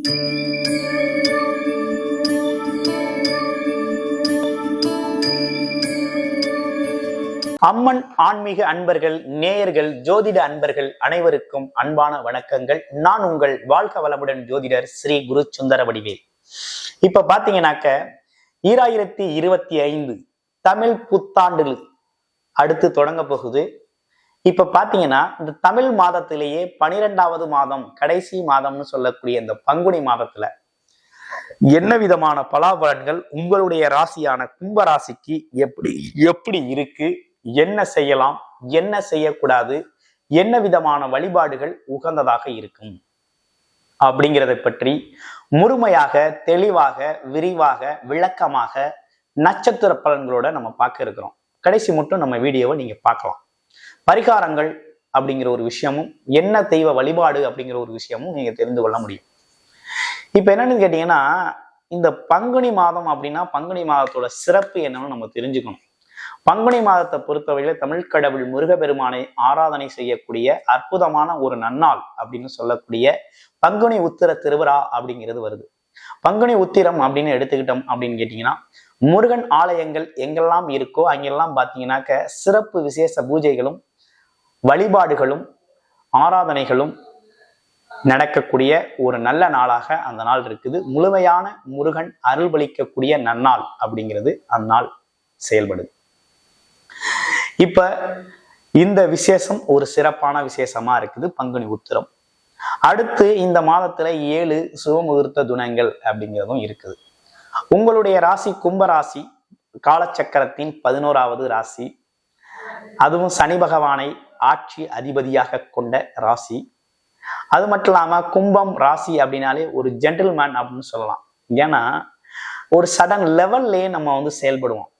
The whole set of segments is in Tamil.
அம்மன் ஆன்மீக அன்பர்கள் நேயர்கள் ஜோதிட அன்பர்கள் அனைவருக்கும் அன்பான வணக்கங்கள். நான் உங்கள் வாழ்க வளமுடன் ஜோதிடர் ஸ்ரீ குரு சுந்தர வடிவேல் இப்ப பாத்தீங்கன்னாக்க ஈராயிரத்தி இருபத்தி ஐந்து தமிழ் புத்தாண்டு அடுத்து தொடங்க போகுது. இப்ப பாத்தீங்கன்னா இந்த தமிழ் மாதத்திலேயே பனிரெண்டாவது மாதம் கடைசி மாதம்னு சொல்லக்கூடிய இந்த பங்குனி மாதத்துல என்ன விதமான பலாபலன்கள் உங்களுடைய ராசியான கும்ப ராசிக்கு எப்படி எப்படி இருக்கு என்ன செய்யலாம் என்ன செய்யக்கூடாது என்ன விதமான வழிபாடுகள் உகந்ததாக இருக்கும் அப்படிங்கிறத பற்றி முழுமையாக தெளிவாக விரிவாக விளக்கமாக நட்சத்திர பலன்களோட நம்ம பார்க்க இருக்கிறோம். கடைசி மட்டும் நம்ம வீடியோவை நீங்க பார்க்கலாம். பரிகாரங்கள் அப்படிங்கிற ஒரு விஷயமும் என்ன தெய்வ வழிபாடு அப்படிங்கிற ஒரு விஷயமும் நீங்க தெரிந்து கொள்ள முடியும். இப்ப என்னன்னு கேட்டீங்கன்னா இந்த பங்குனி மாதம் அப்படின்னா பங்குனி மாதத்தோட சிறப்பு என்னன்னு நம்ம தெரிஞ்சுக்கணும். பங்குனி மாதத்தை பொறுத்தவரையில தமிழ் கடவுள் முருகப்பெருமானை ஆராதனை செய்யக்கூடிய அற்புதமான ஒரு நன்னாள் அப்படின்னு சொல்லக்கூடிய பங்குனி உத்திர திருவிழா அப்படிங்கிறது வருது. பங்குனி உத்திரம் அப்படின்னு எடுத்துக்கிட்டோம் அப்படின்னு கேட்டீங்கன்னா முருகன் ஆலயங்கள் எங்கெல்லாம் இருக்கோ அங்கெல்லாம் பார்த்தீங்கன்னாக்க சிறப்பு விசேஷ பூஜைகளும் வழிபாடுகளும் ஆராதனைகளும் நடக்கக்கூடிய ஒரு நல்ல நாளாக அந்த நாள் இருக்குது. முழுமையான முருகன் அருள்பளிக்கக்கூடிய நன்னாள் அப்படிங்கிறது அந்நாள் செயல்படுது. இப்ப இந்த விசேஷம் ஒரு சிறப்பான விசேஷமா இருக்குது. பங்குனி உத்திரம். அடுத்து இந்த மாதத்துல ஏழு சுபமுகூர்த்த துணங்கள் அப்படிங்கிறதும் இருக்குது. உங்களுடைய ராசி கும்பராசி காலச்சக்கரத்தின் பதினோராவது ராசி அதுவும் சனி பகவானை ஆட்சி அதிபதியாக கொண்ட ராசி. அது மட்டும் இல்லாமல் கும்பம் ராசி அப்படின்னாலே ஒரு ஜென்டில்மேன் அப்படின்னு சொல்லலாம். ஏன்னா ஒரு சடன் லெவல்லே நம்ம வந்து செயல்படுவோம்.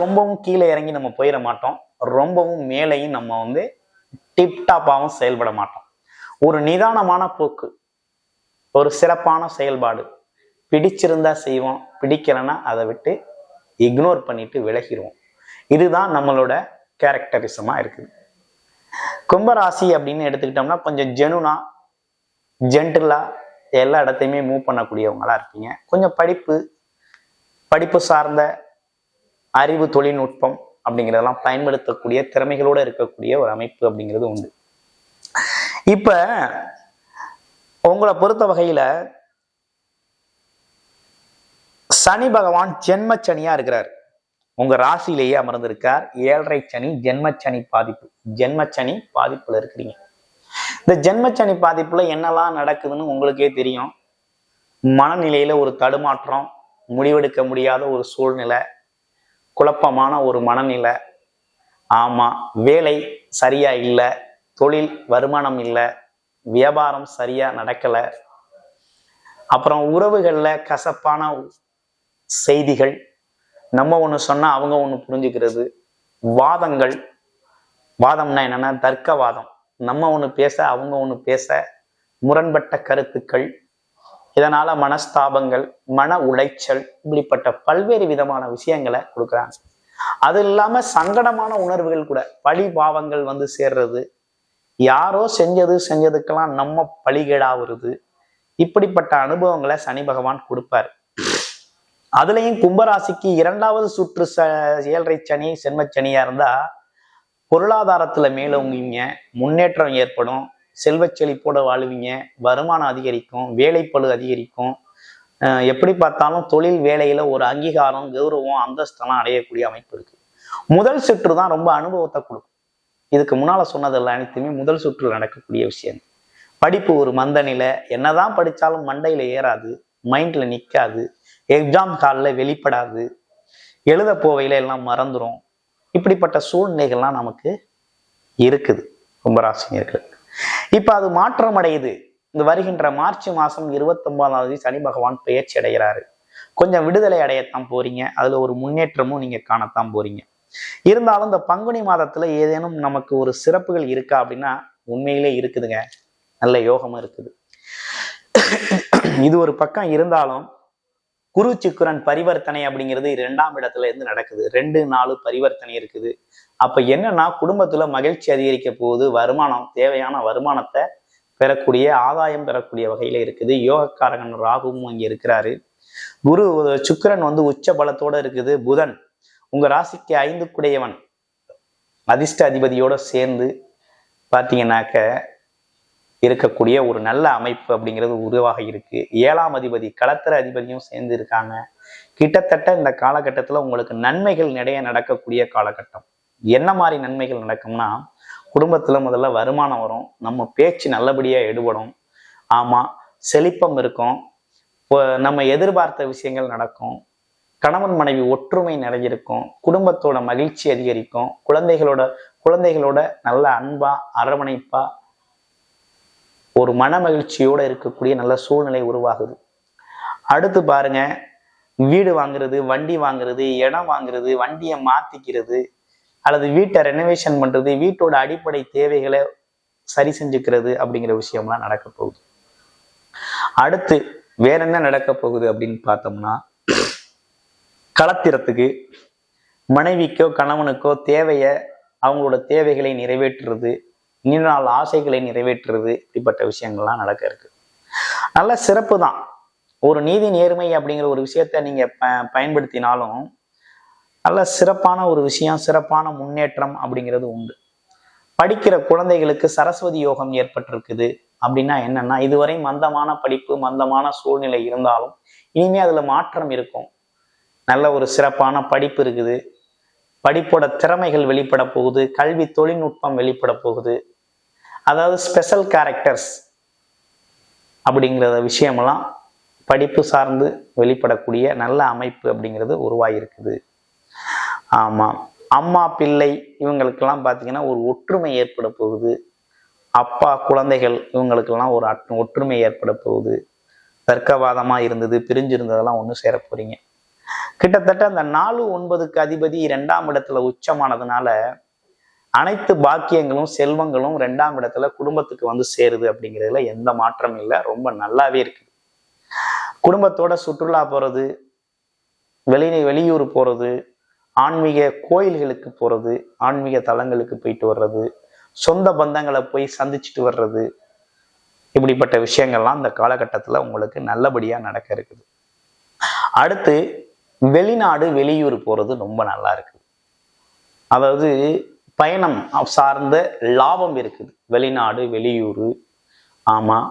ரொம்பவும் கீழே இறங்கி நம்ம போயிட மாட்டோம். ரொம்பவும் மேலேயும் நம்ம வந்து டிப்டாப்பாகவும் செயல்பட மாட்டோம். ஒரு நிதானமான போக்கு ஒரு சிறப்பான செயல்பாடு பிடிச்சிருந்தா செய்வோம் பிடிக்கலைன்னா அதை விட்டு இக்னோர் பண்ணிட்டு விலகிடுவோம். இதுதான் நம்மளோட கேரக்டரிசமாக இருக்குது கும்பராசி அப்படின்னு எடுத்துக்கிட்டோம்னா கொஞ்சம் ஜெனுனா ஜென்டிலா எல்லா இடத்தையுமே மூவ் பண்ணக்கூடியவங்களா இருப்பீங்க. கொஞ்சம் படிப்பு படிப்பு சார்ந்த அறிவு தொழில்நுட்பம் அப்படிங்கிறதெல்லாம் பயன்படுத்தக்கூடிய திறமைகளோடு இருக்கக்கூடிய ஒரு அமைப்பு அப்படிங்கிறது உண்டு. இப்போ உங்களை பொறுத்த வகையில் சனி பகவான் ஜென்மச்சனியா இருக்கிறார். உங்க ராசியிலேயே அமர்ந்திருக்கார். ஏழரை சனி ஜென்மச்சனி பாதிப்பு. ஜென்மச்சனி பாதிப்புல இருக்கிறீங்க. இந்த ஜென்மச்சனி பாதிப்புல என்னெல்லாம் நடக்குதுன்னு உங்களுக்கே தெரியும். மனநிலையில ஒரு தடுமாற்றம் முடிவெடுக்க முடியாத ஒரு சூழ்நிலை குழப்பமான ஒரு மனநிலை. ஆமா வேலை சரியா இல்லை தொழில் வருமானம் இல்லை வியாபாரம் சரியா நடக்கலை. அப்புறம் உறவுகளில் கசப்பான செய்திகள் நம்ம ஒன்று சொன்னால் அவங்க ஒன்று புரிஞ்சுக்கிறது. வாதங்கள் வாதம்னா என்னென்னா தர்க்கவாதம். நம்ம ஒன்று பேச அவங்க ஒன்று பேச முரண்பட்ட கருத்துக்கள் இதனால் மனஸ்தாபங்கள் மன உளைச்சல் இப்படிப்பட்ட பல்வேறு விதமான விஷயங்களை கொடுக்குறாங்க. அது இல்லாமல் சங்கடமான உணர்வுகள் கூட பழி பாவங்கள் வந்து சேர்றது. யாரோ செஞ்சது செஞ்சதுக்கெல்லாம் நம்ம பழிகேடா வருது. இப்படிப்பட்ட அனுபவங்களை சனி பகவான் கொடுப்பார். அதுலயும் கும்பராசிக்கு இரண்டாவது சுற்று ச ஏழரை சனி சென்மச்சனியா இருந்தா பொருளாதாரத்துல மேலோங்குவீங்க முன்னேற்றம் ஏற்படும் செல்வச் செழிப்போட வாழுவீங்க வருமானம் அதிகரிக்கும் வேலைப்பழு அதிகரிக்கும். எப்படி பார்த்தாலும் தொழில் வேலையில ஒரு அங்கீகாரம் கௌரவம் அந்தஸ்தெல்லாம் அடையக்கூடிய அமைப்பு இருக்கு. முதல் சுற்று தான் ரொம்ப அனுபவத்தை கொடுக்கும். இதுக்கு முன்னால சொன்னதெல்லாம் அனைத்துமே முதல் சுற்றில் நடக்கக்கூடிய விஷயம் படிப்பு ஒரு மந்த நிலை என்னதான் படிச்சாலும் மண்டையில ஏறாது மைண்ட்ல நிக்காது எக்ஸாம் காலில் வெளிப்படாது. எழுத போவையில் எல்லாம் மறந்துடும் இப்படிப்பட்ட சூழ்நிலைகள்லாம் நமக்கு இருக்குது. கும்பராசினியர்களுக்கு இப்போ அது மாற்றம் அடையுது இந்த வருகின்ற மார்ச் மாதம் இருபத்தொம்பதாம் தேதி சனி பகவான் பயிற்சி அடைகிறாரு. கொஞ்சம் விடுதலை அடையத்தான் போறீங்க. அதுல ஒரு முன்னேற்றமும் நீங்க காணத்தான் போறீங்க. இருந்தாலும் இந்த பங்குனி மாதத்துல ஏதேனும் நமக்கு ஒரு சிறப்புகள் இருக்கா அப்படின்னா உண்மையிலே இருக்குதுங்க. நல்ல யோகமும் இருக்குது. இது ஒரு பக்கம் இருந்தாலும் குரு சுக்கரன் பரிவர்த்தனை அப்படிங்கிறது இரண்டாம் இடத்துல இருந்து நடக்குது. ரெண்டு நாலு பரிவர்த்தனை இருக்குது. அப்ப என்னன்னா குடும்பத்துல மகிழ்ச்சி அதிகரிக்க போகுது. வருமானம் தேவையான வருமானத்தை பெறக்கூடிய ஆதாயம் பெறக்கூடிய வகையில இருக்குது. யோகக்காரகன் ராகுவும் இங்க இருக்கிறாரு. குரு சுக்கிரன் வந்து உச்ச பலத்தோட இருக்குது. புதன் உங்க ராசிக்கு ஐந்து குடையவன் அதிர்ஷ்ட அதிபதியோட சேர்ந்து பார்த்தீங்கன்னாக்க இருக்கக்கூடிய ஒரு நல்ல அமைப்பு அப்படிங்கிறது உருவாக இருக்கு. ஏழாம் அதிபதி களத்திர அதிபதியும் சேர்ந்து இருக்காங்க. கிட்டத்தட்ட இந்த காலகட்டத்தில் உங்களுக்கு நன்மைகள் நிறைய நடக்கக்கூடிய காலகட்டம். என்ன மாதிரி நன்மைகள் நடக்கும்னா குடும்பத்தில் முதல்ல வருமானம் வரும். நம்ம பேச்சு நல்லபடியாக எடுபடும். ஆமாம் செழிப்பம் இருக்கும். இப்போ நம்ம எதிர்பார்த்த விஷயங்கள் நடக்கும். கணவன் மனைவி ஒற்றுமை நிறைஞ்சிருக்கும். குடும்பத்தோட மகிழ்ச்சி அதிகரிக்கும். குழந்தைகளோட குழந்தைகளோட நல்ல அன்பா அரவணைப்பா ஒரு மன மகிழ்ச்சியோடு இருக்கக்கூடிய நல்ல சூழ்நிலை உருவாகுது. அடுத்து பாருங்க வீடு வாங்குறது வண்டி வாங்குறது இடம் வாங்குறது வண்டியை மாத்திக்கிறது அல்லது வீட்டை ரெனோவேஷன் பண்றது வீட்டோட அடிப்படை தேவைகளை சரி செஞ்சுக்கிறது அப்படிங்கிற விஷயம்லாம் நடக்க போகுது. அடுத்து வேற என்ன நடக்க போகுது அப்படின்னு பார்த்தோம்னா களத்திரத்துக்கு மனைவிக்கோ கணவனுக்கோ தேவையை அவங்களோட தேவைகளை நிறைவேற்றுறது நீண்ட நாள் ஆசைகளை நிறைவேற்றுறது இப்படிப்பட்ட விஷயங்கள்லாம் நடக்க இருக்கு. நல்ல சிறப்பு தான். ஒரு நீதி நேர்மை அப்படிங்கிற ஒரு விஷயத்த நீங்க ப பயன்படுத்தினாலும் நல்ல சிறப்பான ஒரு விஷயம் சிறப்பான முன்னேற்றம் அப்படிங்கிறது உண்டு. படிக்கிற குழந்தைகளுக்கு சரஸ்வதி யோகம் ஏற்பட்டிருக்குது அப்படின்னா என்னன்னா இதுவரை மந்தமான படிப்பு மந்தமான சூழ்நிலை இருந்தாலும் இனிமே அதுல மாற்றம் இருக்கும். நல்ல ஒரு சிறப்பான படிப்பு இருக்குது. படிப்போட திறமைகள் வெளிப்பட போகுது. கல்வி தொழில்நுட்பம் வெளிப்பட போகுது. அதாவது ஸ்பெஷல் கேரக்டர்ஸ் அப்படிங்கிற விஷயமெல்லாம் படிப்பு சார்ந்து வெளிப்படக்கூடிய நல்ல அமைப்பு அப்படிங்கிறது உருவாகிருக்குது ஆமாம் அம்மா பிள்ளை இவங்களுக்கெல்லாம் பார்த்தீங்கன்னா ஒரு ஒற்றுமை ஏற்பட போகுது. அப்பா குழந்தைகள் இவங்களுக்கெல்லாம் ஒரு அட்- ஒற்றுமை ஏற்பட போகுது. தர்க்கவாதமாக இருந்தது பிரிஞ்சிருந்ததெல்லாம் ஒன்று சேர போகிறீங்க கிட்டத்தட்ட அந்த நாலு ஒன்பதுக்கு அதிபதி ரெண்டாம் இடத்துல உச்சமானதுனால அனைத்து பாக்கியங்களும் செல்வங்களும் ரெண்டாம் இடத்துல குடும்பத்துக்கு வந்து சேருது அப்படிங்கிறதுல எந்த மாற்றம் இல்லை. ரொம்ப நல்லாவே இருக்குது குடும்பத்தோட சுற்றுலா போறது வெளி வெளியூர் போறது ஆன்மீக கோயில்களுக்கு போறது ஆன்மீக தலங்களுக்கு போயிட்டு வர்றது சொந்த பந்தங்களை போய் சந்திச்சுட்டு வர்றது இப்படிப்பட்ட விஷயங்கள்லாம் இந்த காலகட்டத்தில் உங்களுக்கு நல்லபடியாக நடக்க இருக்குது. அடுத்து வெளிநாடு வெளியூர் போகிறது ரொம்ப நல்லா இருக்குது அதாவது பயணம் சார்ந்த லாபம் இருக்குது. வெளிநாடு வெளியூர் ஆமாம்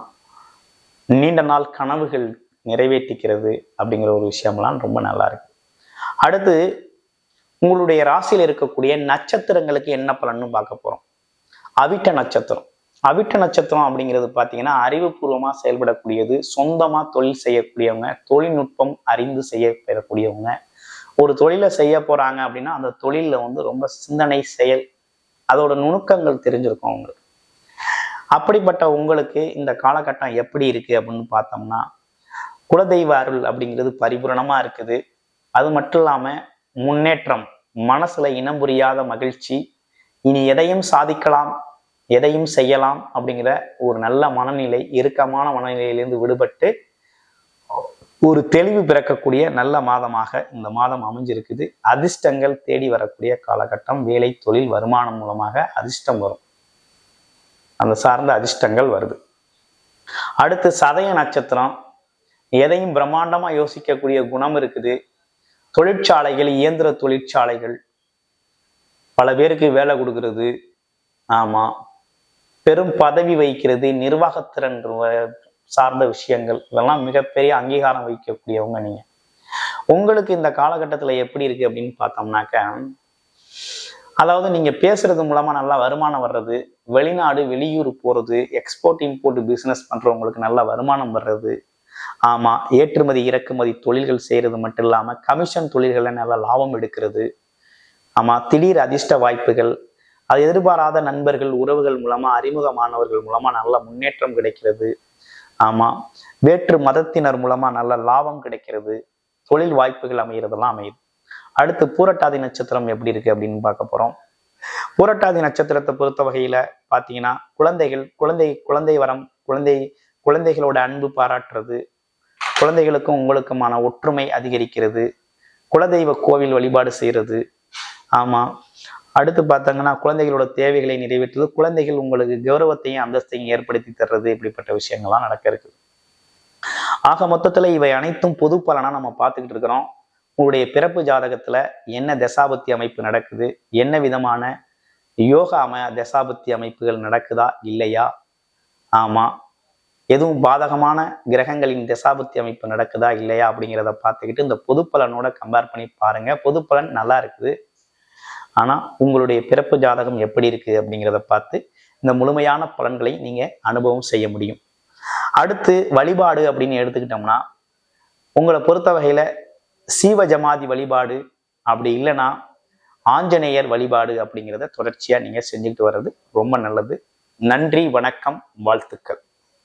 நீண்ட நாள் கனவுகள் நிறைவேற்றிக்கிறது அப்படிங்கிற ஒரு விஷயம்லாம் ரொம்ப நல்லா இருக்கு. அடுத்து உங்களுடைய ராசியில் இருக்கக்கூடிய நட்சத்திரங்களுக்கு என்ன பலன்னு பார்க்க போகிறோம் அவிட்ட நட்சத்திரம். அவிட்ட நட்சத்திரம் அப்படிங்கிறது பார்த்தீங்கன்னா அறிவுபூர்வமாக செயல்படக்கூடியது சொந்தமாக தொழில் செய்யக்கூடியவங்க தொழில்நுட்பம் அறிந்து செய்ய பெறக்கூடியவங்க. ஒரு தொழிலை செய்ய போகிறாங்க அப்படின்னா அந்த தொழிலில் வந்து ரொம்ப சிந்தனை செயல் அதோட நுணுக்கங்கள் தெரிஞ்சிருக்கும் அவங்களுக்கு. அப்படிப்பட்ட உங்களுக்கு இந்த காலகட்டம் எப்படி இருக்கு அப்படின்னு பார்த்தோம்னா குலதெய்வ அருள் அப்படிங்கிறது பரிபூரணமா இருக்குது. அது மட்டும் இல்லாம முன்னேற்றம் மனசுல இனம் புரியாத மகிழ்ச்சி இனி எதையும் சாதிக்கலாம் எதையும் செய்யலாம் அப்படிங்கிற ஒரு நல்ல மனநிலை இறுக்கமான மனநிலையிலிருந்து விடுபட்டு ஒரு தெளிவு பிறக்கக்கூடிய நல்ல மாதமாக இந்த மாதம் அமைஞ்சிருக்குது. அதிர்ஷ்டங்கள் தேடி வரக்கூடிய காலகட்டம் வேலை தொழில் வருமானம் மூலமாக அதிர்ஷ்டம் வரும். அந்த சார்ந்த அதிர்ஷ்டங்கள் வருது. அடுத்து சதய நட்சத்திரம். எதையும் பிரம்மாண்டமா யோசிக்கக்கூடிய குணம் இருக்குது. தொழிற்சாலைகள் இயந்திர தொழிற்சாலைகள். பல பேருக்கு வேலை கொடுக்கறது. ஆமா. பெரும் பதவி வைக்கிறது நிர்வாகத்திறன் சார்ந்த விஷயங்கள் இதெல்லாம் மிகப்பெரிய அங்கீகாரம் வைக்கக்கூடியவங்க நீங்க. உங்களுக்கு இந்த காலகட்டத்தில் எப்படி இருக்கு அப்படின்னு பார்த்தோம்னாக்க அதாவது நீங்க பேசுறது மூலமா நல்லா வருமானம் வர்றது வெளிநாடு வெளியூர் போறது எக்ஸ்போர்ட் இம்போர்ட் பிசினஸ் பண்றவங்களுக்கு நல்ல வருமானம் வர்றது ஆமா ஏற்றுமதி இறக்குமதி தொழில்கள் செய்யறது மட்டும் இல்லாம கமிஷன் தொழில்களை நல்ல லாபம் எடுக்கிறது ஆமா திடீர் அதிர்ஷ்ட வாய்ப்புகள் அது எதிர்பாராத நண்பர்கள் உறவுகள் மூலமா அறிமுகமானவர்கள் மூலமா நல்ல முன்னேற்றம் கிடைக்கிறது ஆமா. வேற்று மதத்தினர் மூலமா நல்ல லாபம் கிடைக்கிறது. தொழில் வாய்ப்புகள் அமைகிறதெல்லாம் அமையுது. அடுத்து பூரட்டாதி நட்சத்திரம் எப்படி இருக்கு அப்படின்னு பார்க்க போறோம். பூரட்டாதி நட்சத்திரத்தை பொறுத்த வகையில பாத்தீங்கன்னா குழந்தைகள் குழந்தை குழந்தை வரம் குழந்தை குழந்தைகளோட அன்பு பாராட்டுறது குழந்தைகளுக்கும் உங்களுக்குமான ஒற்றுமை அதிகரிக்கிறது குலதெய்வ கோவில் வழிபாடு செய்யறது ஆமா. அடுத்து பார்த்தாங்கன்னா குழந்தைகளோட தேவைகளை நிறைவேற்றுறது குழந்தைகள் உங்களுக்கு கௌரவத்தையும் அந்தஸ்தையும் ஏற்படுத்தி தர்றது இப்படிப்பட்ட விஷயங்கள்லாம் நடக்க இருக்குது ஆக மொத்தத்துல இவை அனைத்தும் பொது பலனா நம்ம பார்த்துக்கிட்டு இருக்கிறோம். உங்களுடைய பிறப்பு ஜாதகத்துல என்ன தசாபத்தி அமைப்பு நடக்குது? என்ன விதமான யோகா அம தசாபத்தி அமைப்புகள் நடக்குதா? இல்லையா? ஆமா. எதுவும் பாதகமான கிரகங்களின் தசாபத்தி அமைப்பு நடக்குதா? இல்லையா? அப்படிங்கிறத பார்த்துக்கிட்டு இந்த பொது பலனோட கம்பேர் பண்ணி பாருங்க. பொது பலன் நல்லா இருக்குது. ஆனால் உங்களுடைய பிறப்பு ஜாதகம் எப்படி இருக்குது அப்படிங்கிறத பார்த்து இந்த முழுமையான பலன்களை நீங்கள் அனுபவம் செய்ய முடியும். அடுத்து வழிபாடு அப்படின்னு எடுத்துக்கிட்டோம்னா உங்களை பொறுத்த வகையில் சீவ ஜமாதி வழிபாடு அப்படி இல்லைன்னா ஆஞ்சநேயர் வழிபாடு அப்படிங்கிறத தொடர்ச்சியாக நீங்கள் செஞ்சுக்கிட்டு வர்றது ரொம்ப நல்லது. நன்றி வணக்கம் வாழ்த்துக்கள்.